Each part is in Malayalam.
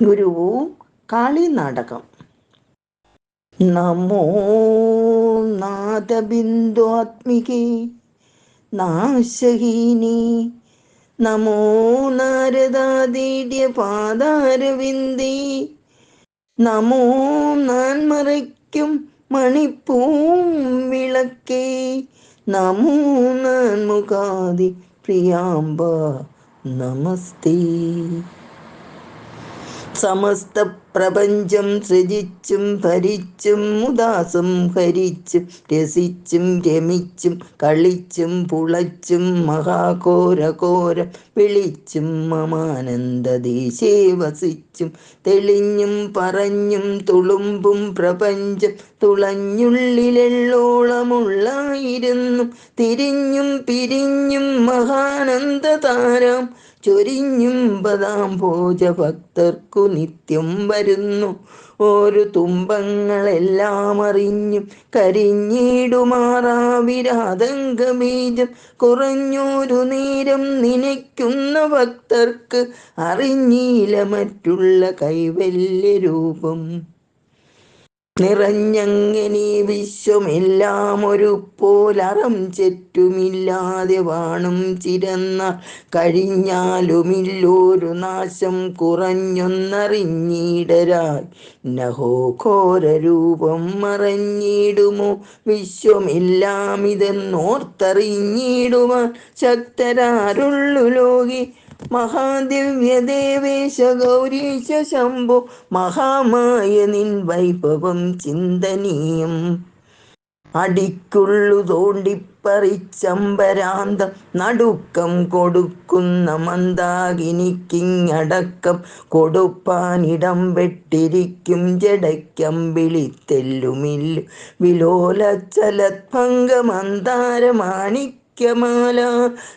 ഗുരുവും കാളി നാടകം നമോ നാദബിന്ദുആത്മികേ നാശഹീനി. നമോ നാരദാദീഡ്യ പാദാരവിന്ദി. നമോ നാൻ മറയ്ക്കും മണിപ്പൂം വിളക്കേ. നമോ നാൻ മുഖാദി പ്രിയാമ്പ നമസ്തേ. സമസ്ത പ്രപഞ്ചം സൃജിച്ചും ഭരിച്ചും ഉദാസും ഹരിച്ചും രസിച്ചും രമിച്ചും കളിച്ചും പുളച്ചും മഹാഘോരഘോരം വിളിച്ചും മമാനന്ദദേശേ വസിച്ചും തെളിഞ്ഞും പറഞ്ഞും തുളുമ്പും പ്രപഞ്ചം തുളഞ്ഞുള്ളിലെള്ളോളമുള്ളായിരുന്നു തിരിഞ്ഞും പിരിഞ്ഞും മഹാനന്ദതാരം ചൊരിഞ്ഞും പൂജ ഭക്തർക്കു നിത്യം വരുന്നു. ഒരു തുമ്പങ്ങളെല്ലാം അറിഞ്ഞും കരിഞ്ഞിടുമാറാവിരാതങ്കബീജം കുറഞ്ഞൊരു നേരം നനയ്ക്കുന്ന ഭക്തർക്ക് അറിഞ്ഞീല മറ്റുള്ള കൈവല്യ രൂപം. നിറഞ്ഞങ്ങനെ വിശ്വമെല്ലാം ഒരു പോലറം ചെറ്റുമില്ലാതെ വാണും ചിരന്ന കഴിഞ്ഞാലുമില്ലൊരു നാശം കുറഞ്ഞൊന്നറിഞ്ഞിടരായി. നഹോ ഘോരൂപം മറഞ്ഞിടുമോ? വിശ്വമെല്ലാം ഇതെന്നോർത്തറിഞ്ഞിടുവാൻ ശക്തരാരുള്ളു ലോകി മഹാദിവ്യദേവേശ ഗൗരീശ ശംഭോ മഹാമായ നിൻ വൈഭവം ചിന്തനീയം. അടിക്കുള്ളു തോണ്ടിപ്പറിച്ചമ്പരാന്തം നടുക്കം കൊടുക്കുന്ന മന്ദാകിനിക്കിങ്ങടക്കം കൊടുപ്പാനിടം വെട്ടിരിക്കും ജടയ്ക്കം വിളിത്തെല്ലുമില്ലു. വിലോല വിലോലച്ചലത്ഭംഗമന്താരമാണി മാല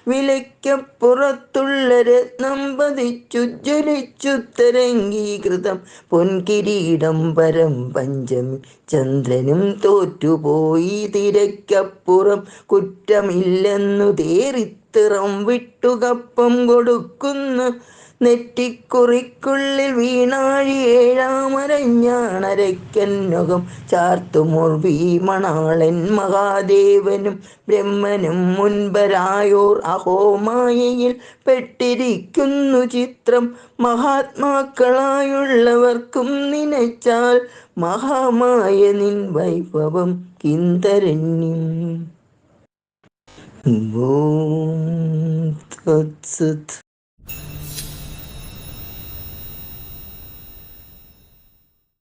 വിലയ്ക്കപ്പുറത്തുള്ള രത്നം പതിച്ചു ജ്വലിച്ചു തരംഗീകൃതം. പൊൻകിരീടം പരം പഞ്ചമി ചന്ദ്രനും തോറ്റുപോയി തിരക്കപ്പുറം. കുറ്റമില്ലെന്നു തേറിത്തിറം വിട്ടുകപ്പം കൊടുക്കുന്ന നെറ്റിക്കുറിക്കുള്ളിൽ വീണാഴി ഏഴാമരഞ്ഞാണരയ്ക്കന്നുകം ചാർത്തുമോർ ഭീമണാളൻ മഹാദേവനും ബ്രഹ്മനും മുൻപരായോർ അഹോമായയിൽ പെട്ടിരിക്കുന്നു ചിത്രം. മഹാത്മാക്കളായുള്ളവർക്കും നനച്ചാൽ മഹാമായ നിൻ വൈഭവം കിന്തരണ്യം ഓം തത്സത്